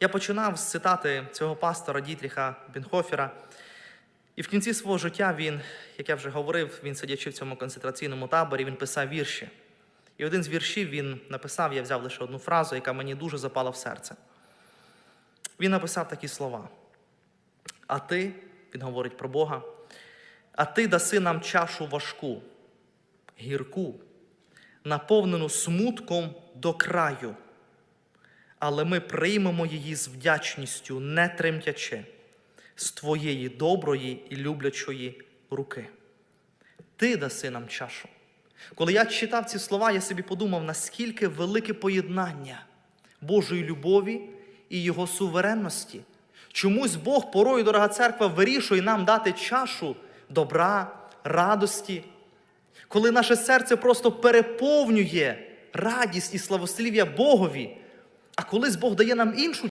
Я починав з цитати цього пастора Дітріха Бенхофера. І в кінці свого життя він, як я вже говорив, він сидячи в цьому концентраційному таборі, він писав вірші. І один з віршів він написав, я взяв лише одну фразу, яка мені дуже запала в серце. Він написав такі слова. А ти, він говорить про Бога, а ти даси нам чашу важку, гірку, наповнену смутком до краю, але ми приймемо її з вдячністю, не тремтячи, з твоєї доброї і люблячої руки. Ти даси нам чашу. Коли я читав ці слова, я собі подумав, наскільки велике поєднання Божої любові і Його суверенності. Чомусь Бог порою, дорога церква, вирішує нам дати чашу добра, радості, коли наше серце просто переповнює радість і славослів'я Богові. А колись Бог дає нам іншу